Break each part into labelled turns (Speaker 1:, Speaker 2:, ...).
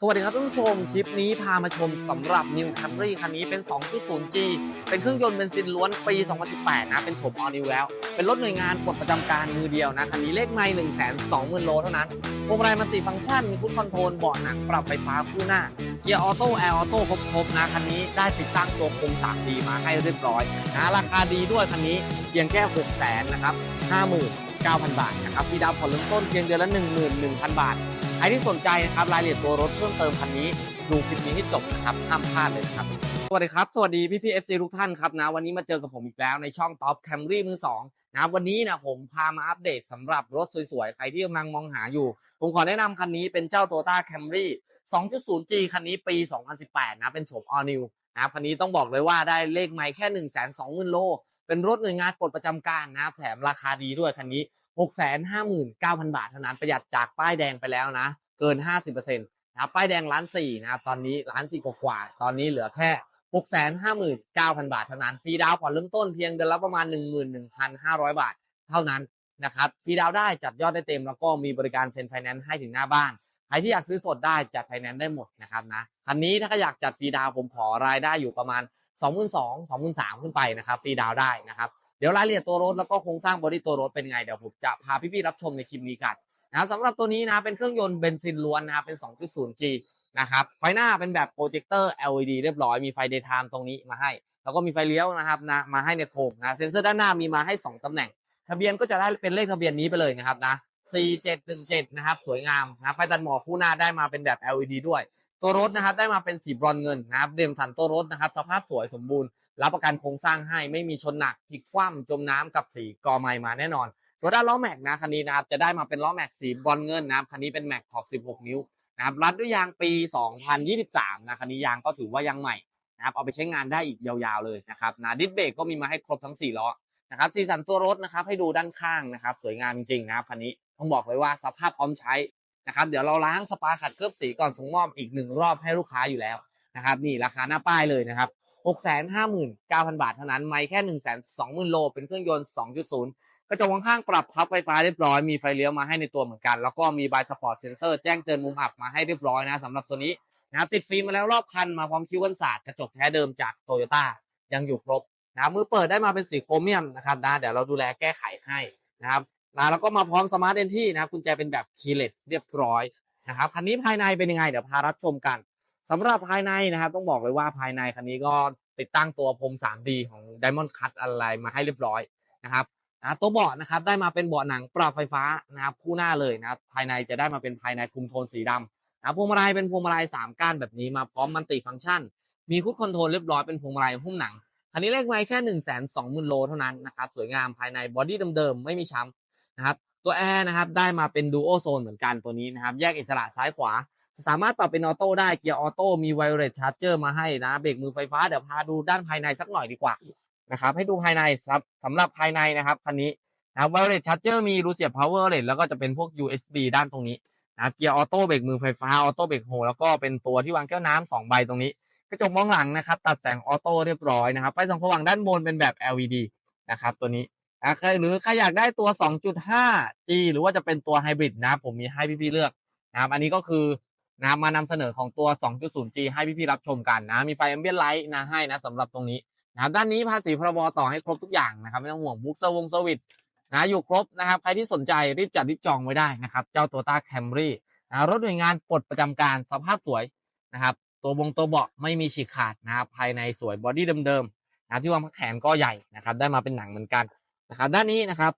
Speaker 1: สวัสดีครับท่านผู้ชม คลิปนี้พามาชมสำหรับ New Camry คันนี้เป็น 2.0G เป็นเครื่องยนต์เบนซินล้วนปี 2018 นะ เป็นโฉม All New แล้ว เป็นรถหน่วยงานปลดประจำการมือเดียวนะ คันนี้เลขไม่ 120,000 โลเท่านั้นพวงมาลัยมัลติฟังก์ชัน มีคุดคอนโทรลเบาะหนังปรับไฟฟ้าคู่หน้า เกียร์ออโต้แอร์ออโต้ครบๆนะ คันนี้ได้ติดตั้งตัวโคม 3D มาให้เรียบร้อยนะราคาดีด้วยคันนี้เพียงแค่600,000นะครับ59,000 บาทนะครับฟรีดาวผ่อนเริ่มต้นเพียงเดือนละ 11,000 บาท ใครที่สนใจนะครับรายละเอียดตัวรถเพิ่มเติมคันนี้ดูคลิปนี้ให้จบนะครับห้ามพลาดเลยครับ สวัสดีครับ สวัสดีพี่พี่เอฟซีทุกท่านครับนะวันนี้มาเจอกับผมอีกแล้วในช่อง Top Camry มือสองนะครับวันนี้นะผมพามาอัปเดตสำหรับรถสวยๆ ใครที่กำลังมองหาอยู่ ผมขอแนะนำคันนี้เป็นเจ้า Toyota Camry 2.0G คันนี้ปี 2018 นะเป็นโฉม All New นะครับคันนี้ต้องบอกเลยว่าได้เลขไมล์แค่ 120,000โลเป็นรถหน่วยงานปลดประจำการนะครับแถมราคาดีด้วยคันนี้ 659,000 บาทเท่านั้นประหยัดจากป้ายแดงไปแล้วนะ เกิน 50%นะครับป้ายแดงล้านสี่นะครับตอนนี้ล้านสี่กว่าตอนนี้เหลือแค่659,000 บาทเท่านั้นฟรีดาวน์ผ่อนเริ่มต้นเพียงเดือนละประมาณ 11,500 บาทเท่านั้นนะครับฟรีดาวได้จัดยอดได้เต็ม แล้วก็มีบริการเซ็นไฟแนนซ์ให้ถึงหน้าบ้านใครที่อยากซื้อสดได้จัดไฟแนนซ์ได้หมดนะครับนะคันนี้ถ้าอยากจัดฟรีดาวผมขอรายได้อยู่ประมาณ 22,000 23,000 ขึ้นไปนะครับฟรีดาวได้นะครับ เดี๋ยวรายละเอียดตัวรถแล้วก็โครงสร้างบอดี้ตัวรถเป็นไงเดี๋ยวผมจะพาพี่ๆรับชมในคลิปนี้กันนะครับสำหรับตัวนี้นะเป็นเครื่องยนต์เบนซินล้วนนะครับเป็น 2.0G นะครับไฟหน้าเป็นแบบโปรเจคเตอร์ LED เรียบร้อยมีไฟ daytime ตรงนี้มาให้ แล้วก็มีไฟเลี้ยวนะครับนะมาให้ในโคมนะเซ็นเซอร์ด้านหน้ามีมาให้ 2ตำแหน่ง ทะเบียนก็จะได้เป็นเลขทะเบียนนี้ไปเลยนะครับนะ4717นะครับสวยงามนะไฟตัดหมอกคู่หน้าได้มาเป็นแบบ LED ด้วย ตัวรถนะครับได้มาเป็นสีบรอนเงินนะครับเดิมสันตัวรถนะครับสภาพสวยสมบูรณ์ รับประกันโครงสร้างให้ไม่มีชนหนักพลิกคว่ำจมน้ำกับสีกอไม้มาแน่นอนตัวด้านล้อแม็กนะคันนี้นะครับจะได้มาเป็นล้อแม็กสีบอนซ์เงินนะครับคันนี้เป็นแม็กขอบ 16 นิ้วนะครับรัดด้วยยางปี 2023นะคันนี้ยางก็ถือว่ายังใหม่นะครับเอาไปใช้งานได้อีกยาวๆเลยนะครับนะดิสเบรกก็มีมาให้ครบทั้ง 4 ล้อนะครับสีสันตัวรถนะครับให้ดูด้านข้างนะครับสวยงามจริงๆนะครับคันนี้ต้องบอกเลยว่าสภาพพร้อมใช้นะครับเดี๋ยวเราล้างสปาขัดเคลือบสีก่อนส่งมอบอีกหนึ่งรอบให้ลูกค้าอยู่แล้วนะครับนี่ราคาหน้าป้ายเลยนะครับ 659,000 บาทเท่านั้น ไม่แค่ 120,000 โล เป็นเครื่องยนต์ 2.0 กระจกข้างปรับพับไฟฟ้าเรียบร้อย มีไฟเลี้ยวมาให้ในตัวเหมือนกัน แล้วก็มีบายสปอร์ตเซนเซอร์แจ้งเตือนมุมอับมาให้เรียบร้อยนะสำหรับตัวนี้นะครับติดฟิล์มมาแล้วรอบคันมาพร้อมคิ้วกันศาสตร์กระจกแท้เดิมจากโตโยต้ายังอยู่ครบนะมือเปิดได้มาเป็นสีโครเมียมนะครับนะเดี๋ยวเราดูแลแก้ไขให้นะครับนะแล้วก็มาพร้อมสมาร์ทเอนที่นะครับกุญแจเป็นแบบคีย์เลสเรียบร้อยนะครับคันนี้ภายในเป็นยังไงเดี๋ยวพารับชมกัน สำหรับภายในนะครับ ต้องบอกเลยว่าภายในคันนี้ก็ติดตั้งตัวพรม 3D ของ Diamond Cut อะไรมาให้เรียบร้อยนะครับนะตัวเบาะนะครับได้มาเป็นเบาะหนังปรับไฟฟ้านะครับคู่หน้าเลยนะครับภายในจะได้มาเป็นภายในคุมโทนสีดำนะพวงมาลัยเป็นพวงมาลัย3ก้านแบบนี้มาพร้อมมันติฟังก์ชัน มีคุดคอนโทรลเรียบร้อยเป็นพวงมาลัยหุ้มหนังคันนี้เลขไม้แค่1 2 0 0 0 0โลเท่านั้นนะครับสวยงามภายในบอดี้เดิมๆไม่มีช้ำนะครับตัวแอร์นะครับได้มาเป็นดูโอโซนเหมือนกันตัวนี้นะครับแยกอิสระซ้ายขวา สามารถปรับเป็นออโต้ได้เกียร์ออโต้มีไวเลสชาร์จเจอร์มาให้นะเบรกมือไฟฟ้าเดี๋ยวพาดูด้านภายในสักหน่อยดีกว่านะครับให้ดูภายในครับสำหรับภายในนะครับคันนี้นะครับไวเลสชาร์จเจอร์มีรูเสียบ power เลสแล้วก็จะเป็นพวก USB ด้านตรงนี้นะเกียร์ออโต้เบรกมือไฟฟ้าออโต้เบรกโฮแล้วก็เป็นตัวที่วางแก้วน้ำสองใบตรงนี้กระจกมองหลังนะครับตัดแสงออโต้เรียบร้อยนะครับไฟส่องสว่างด้านบนเป็นแบบ LED นะครับตัวนี้นะใครหรือใครอยากได้ตัว 2.5G หรือว่าจะเป็นตัวไฮบริดนะผมมีให้พี่ๆเลือกนะครับอันนี้ก็คือ นะครับมานำเสนอของตัว 2.0G ให้พี่ๆรับชมกันนะ มีไฟแอมเบียนไลท์นะให้นะสำหรับตรงนี้นะครับด้านนี้ภาษีพรบต่อให้ครบทุกอย่างนะครับไม่ต้องห่วงบุ๊กเซอร์วงเซอร์วิสนะอยู่ครบนะครับใครที่สนใจรีบจัดรีบจองไว้ได้นะครับ เจ้าตัวต้าแคมรี่นะรถหน่วยงานปลดประจำการสภาพสวยนะครับ ตัวบงตัวเบาะไม่มีฉีกขาดนะครับภายในสวยบอดี้เดิมๆนะที่วางพักแขนก็ใหญ่นะครับ ได้มาเป็นหนังเหมือนกันนะครับด้านนี้นะครับ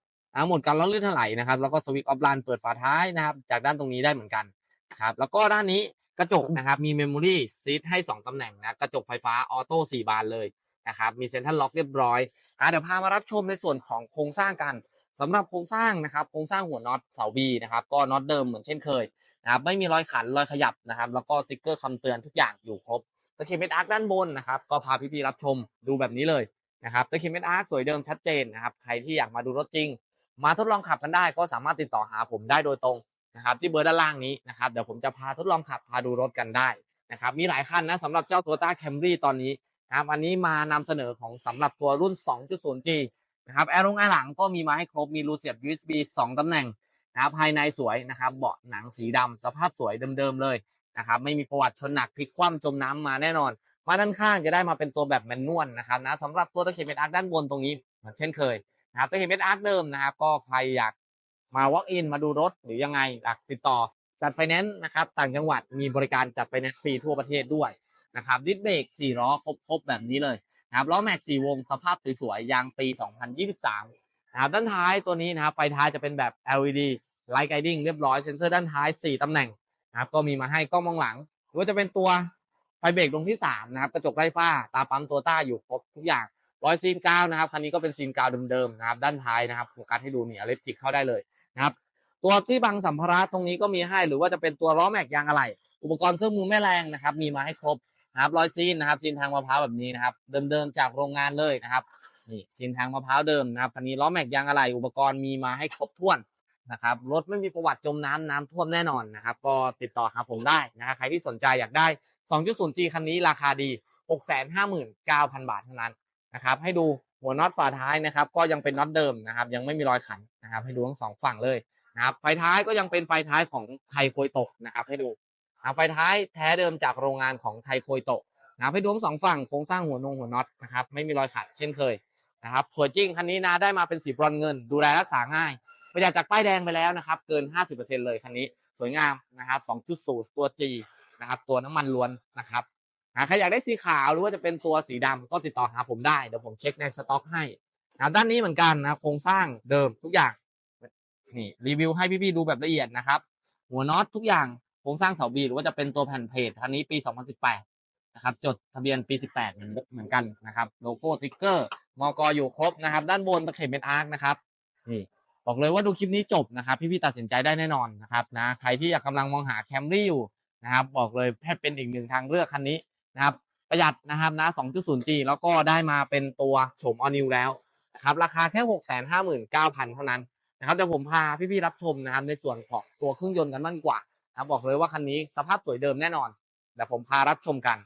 Speaker 1: หมดการล้อเลื่อนถลายนะครับแล้วก็สวิตช์ออฟลันเปิดฝาท้ายนะครับ จากด้านตรงนี้ได้เหมือนกัน นะครับแล้วก็ด้านนี้กระจกนะครับมีเมมโมรี่ซีทให้ 2 ตำแหน่งนะกระจกไฟฟ้าออโต้4บานเลยนะครับมีเซ็นทรัลล็อกเรียบร้อยอ่าเดี๋ยวพามารับชมในส่วนของโครงสร้างกันสำหรับโครงสร้างนะครับโครงสร้างหัวน็อตเสาบีนะครับก็น็อตเดิมเหมือนเช่นเคยนะครับไม่มีรอยขันรอยขยับนะครับแล้วก็สติ๊กเกอร์คำเตือนทุกอย่างอยู่ครบตะเข็บเม็ดอาร์คด้านบนนะครับก็พาพี่ๆรับชมดูแบบนี้เลยนะครับตะเข็บเม็ดอาร์คสวยเดิมชัดเจนนะครับใครที่อยากมาดูรถจริง มาทดลองขับกันได้ก็สามารถติดต่อหาผมได้โดยตรง นะครับที่เบอร์ด้านล่างนี้นะครับเดี๋ยวผมจะพาทดลองขับพาดูรถกันได้นะครับมีหลายคันนะสำหรับเจ้า Toyota Camry ตอนนี้นะครับอันนี้มานำเสนอของสำหรับตัวรุ่น 2.0G นะครับแอร์ลงแอร์หลังก็มีมาให้ครบมีรูเสียบ USB 2ตำแหน่งนะครับภายในสวยนะครับเบาะหนังสีดำสภาพสวยเดิมๆเลยนะครับไม่มีประวัติชนหนักพลิกคว่ำจมน้ำมาแน่นอน มาด้านข้างจะได้มาเป็นตัวแบบแมนนวลนะครับนะสำหรับตัวตะเข็บเม็ดอาร์คด้านบนตรงนี้เหมือนเช่นเคยนะครับตะเข็บเม็ดอาร์คเดิมนะครับก็ใครอยาก มา walk in มาดูรถหรือยังไงอยากติดต่อจัดไฟแนนซ์นะครับต่างจังหวัดมีบริการจัดไฟแนนซ์ฟรีทั่วประเทศด้วยนะครับดิสเบรก4ล้อครบๆแบบนี้เลยนะครับล้อแม็ก4วงสภาพสวยๆยางปี 2023นะครับด้านท้ายตัวนี้นะครับไฟท้ายจะเป็นแบบ LED Light Guiding เรียบร้อยเซ็นเซอร์ด้านท้าย 4ตำแหน่งนะครับก็มีมาให้กล้องมองหลังหรือว่าจะเป็นตัวไฟเบรกดวงที่3นะครับกระจกไร้ฝ้าตาปั๊มตัวต้าอยู่ครบทุกอย่างรอยซีนกาวนะครับคันนี้ก็เป็นซีนกาวเดิมๆนะครับด้านท้ายนะครับโฟกัสให้ดูนี่อเล็กทริกเข้าได้เลย นะครับตัวที่บังสัมภาระตรงนี้ก็มีให้หรือว่าจะเป็นตัวล้อแม็กยางอะไหล่อุปกรณ์เครื่องมือแม่แรงนะครับ มีมาให้ครบนะครับรอยซีนนะครับซีนทางมะพร้าวแบบนี้นะครับ เดิมๆจากโรงงานเลยนะครับนี่ซีนทางมะพร้าวเดิมนะครับคันนี้ล้อแม็กยางอะไหล่อุปกรณ์มีมาให้ครบถ้วนนะครับรถไม่มีประวัติจมน้ำน้ำท่วมแน่นอนนะครับ ก็ติดต่อหาผมได้นะครับใครที่สนใจอยากได้ 2.0G คันนี้ราคาดี 659,000 บาทเท่านั้นนะครับ ให้ดู หัวน็อตฝาท้ายนะครับ ก็ยังเป็นน็อตเดิมนะครับ ยังไม่มีรอยขันนะครับ ให้ดูทั้งสองฝั่งเลยนะครับ ไฟท้ายก็ยังเป็นไฟท้ายของไทยโคยโตะนะครับ ให้ดูนะไฟท้ายแท้เดิมจากโรงงานของไทยโคยโตะนะครับให้ดูทั้งสองฝั่งโครงสร้างหัวนงหัวน็อตนะครับ ไม่มีรอยขัดเช่นเคยนะครับสวยจริงคันนี้นะได้มาเป็นสีบรอนเงิน ดูแลรักษาง่ายประหยัดจากป้ายแดงไปแล้วนะครับ เกิน 50%เลยคันนี้ สวยงามนะครับ 2.0 ตัว G นะครับ ตัวน้ำมันล้วนนะครับ นะใครอยากได้สีขาวหรือว่าจะเป็นตัวสีดำก็ติดต่อหาผมได้เดี๋ยวผมเช็คในสต็อกให้นะด้านนี้เหมือนกันนะโครงสร้างเดิมทุกอย่างนี่รีวิวให้พี่ๆดูแบบละเอียดนะครับหัวน็อตทุกอย่างโครงสร้างเสาบีหรือว่าจะเป็นตัวแผ่นเพจคันนี้ปี 2018 นะครับ จดทะเบียนปี 18 เหมือนเหมือนกันนะครับ โลโก้ติ๊กเกอร์มอกอยู่ครบนะครับ ด้านบนตะเข็บเม็ดอาร์คนะครับนี่บอกเลยว่าดูคลิปนี้จบนะครับ พี่ๆตัดสินใจได้แน่นอนนะครับนะใครที่อยากกำลังมองหาแคมรี่อยู่นะครับ บอกเลยแค่เป็นอีกหนึ่งทางเลือกคันนี้ นะครับ ประหยัดนะครับนะ 2.0G แล้วก็ได้มาเป็นตัวโฉมออนิวแล้วนะครับ ราคาแค่ 659,000 เท่านั้นนะครับเดี๋ยวผมพาพี่ๆรับชมนะครับในส่วนของตัวเครื่องยนต์กันบ้างดีกว่านะครับบอกเลยว่าคันนี้สภาพสวยเดิมแน่นอนเดี๋ยวผมพารับชมกัน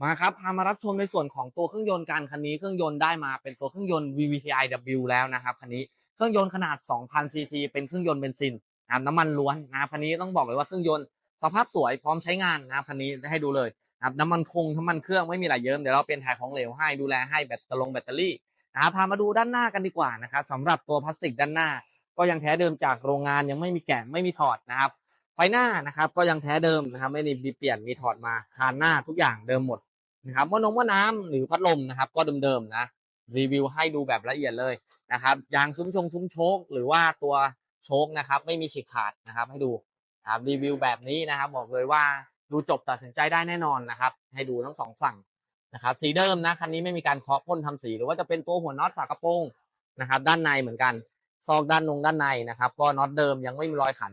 Speaker 1: มาครับพามารับชมในส่วนของตัวเครื่องยนต์กันคันนี้เครื่องยนต์ได้มาเป็นตัวเครื่องยนต์ VVTi W แล้วนะครับคันนี้เครื่องยนต์ขนาด 2,000 ซีซีเป็นเครื่องยนต์เบนซินนะน้ำมันล้วนนะคันนี้ต้องบอกเลยว่าเครื่องยนต์สภาพสวยพร้อมใช้งานนะครับคันนี้ให้ดูเลย นะครับน้ำมันคงน้ำมันเครื่องไม่มีอะไรเยิ้มเดี๋ยวเราเป็นถ่ายของเหลวให้ดูแลให้แบตเตอรี่แบตเตอรี่นะครับพามาดูด้านหน้ากันดีกว่านะครับสำหรับตัวพลาสติกด้านหน้า ก็ยังแท้เดิมจากโรงงานยังไม่มีแกะไม่มีถอดนะครับไฟหน้านะครับก็ยังแท้เดิมนะครับไม่ได้มีเปลี่ยนมีถอดมาคานหน้าทุกอย่างเดิมหมดนะครับว่านงว่าน้ำหรือพัดลมนะครับก็เดิมๆนะรีวิวให้ดูแบบละเอียดเลยนะครับยางซุ้มชงซุ้มโชคหรือว่าตัวโชคนะครับไม่มีฉีกขาดนะครับให้ดูนะครับรีวิวแบบนี้นะครับบอกเลยว่า ดูจบตัดสินใจได้แน่นอนนะครับ ให้ดูทั้งสองฝั่งนะครับ สีเดิมนะคันนี้ไม่มีการเคาะพ่นทำสี หรือว่าจะเป็นตัวหัวน็อตฝากระโปรงนะครับ ด้านในเหมือนกัน ซอกด้านนงด้านในนะครับ ก็น็อตเดิมยังไม่มีรอยขัน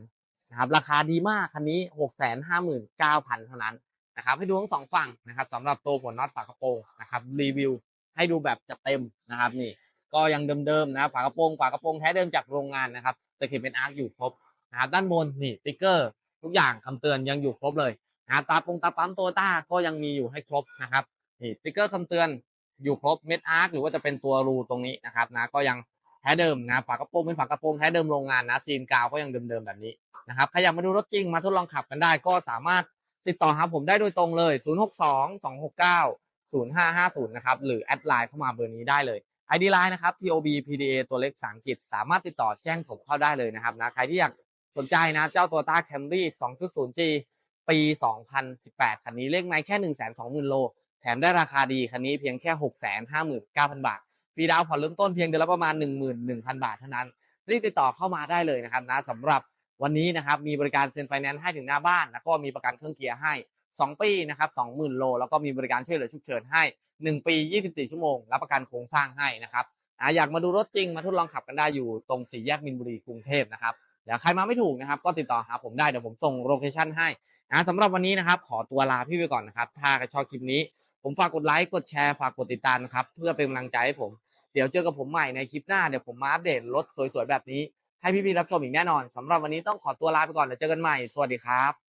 Speaker 1: นะครับ ราคาดีมากคันนี้หกแสนห้าหมื่นเก้าพันเท่านั้นนะครับ ให้ดูทั้งสองฝั่งนะครับสำหรับตัวหัวน็อตฝากระโปรงนะครับ รีวิวให้ดูแบบจัดเต็มนะครับ นี่ ก็ยังเดิมๆนะฝากระโปรงฝากระโปรงแท้เดิมจากโรงงานนะครับแตะเข็บเป็นอาร์คอยู่ครบนะครับด้านบนนี่ติ๊กเกอร์ ทุกอย่างคำเตือนยังอยู่ครบเลย นะตาปงตาปั๊มโตต้าก็ยังมีอยู่ให้ครบนะครับนี่สติ๊กเกอร์คำเตือนอยู่ครบเม็ดอาร์คหรือว่าจะเป็นตัวรูตรงนี้นะครับนะก็ยังแท้เดิมนะฝากระโปรงเป็นฝากระโปรงแท้เดิมโรงงานนะซีนกาวก็ยังเดิมๆแบบนี้นะครับใครอยากมาดูรถจริงมาทดลองขับกันได้ ก็สามารถติดต่อหาผมได้โดยตรงเลย 062 269 0550 นะครับ หรือแอดไลน์เข้ามาเบอร์นี้ได้เลย ID Line นะครับ TOB PDA ตัวเล็กภาษาอังกฤษ สามารถติดต่อแจ้งผมเข้าได้เลยนะครับนะ ใครที่อยากสนใจนะ เจ้าตัวต้า Camry 2.0G ปี 2018 คันนี้เลขไม้แค่ 120,000 โล แถมได้ราคาดีคันนี้เพียงแค่ 659,000 บาท ฟรีดาวน์ผ่อนเริ่มต้นเพียงเดือนละประมาณ 11,000 บาทเท่านั้น รีบติดต่อเข้ามาได้เลยนะครับนะสำหรับวันนี้นะครับมีบริการเซ็นไฟแนนซ์ให้ถึงหน้าบ้านแล้วก็มีประกันเครื่องเกียร์ให้ 2 ปีนะครับ20,000 โล แล้วก็มีบริการช่วยเหลือฉุกเฉินให้ 1 ปี 24 ชั่วโมงรับประกันโครงสร้างให้นะครับอ่าอยากมาดูรถจริงมาทดลองขับกันได้อยู่ตรงสี่แยกมินบุรีกรุงเทพนะครับเดี๋ยวใครมาไม่ถูกนะครับก็ติดต่อหาผมได้เดี๋ยวผมส่งโลเคชั่นให้ นะสำหรับวันนี้นะครับ ขอตัวลาพี่ไปก่อนนะครับ ถ้าใครชอบคลิปนี้ ผมฝากกดไลค์กดแชร์ฝากกดติดตามนะครับ เพื่อเป็นกำลังใจให้ผม เดี๋ยวเจอกับผมใหม่ในคลิปหน้าเดี๋ยวผมมาอัปเดตรถสวยๆแบบนี้ ให้พี่ๆรับชมอีกแน่นอนสำหรับวันนี้ต้องขอตัวลาไปก่อนเดี๋ยวเจอกันใหม่สวัสดีครับ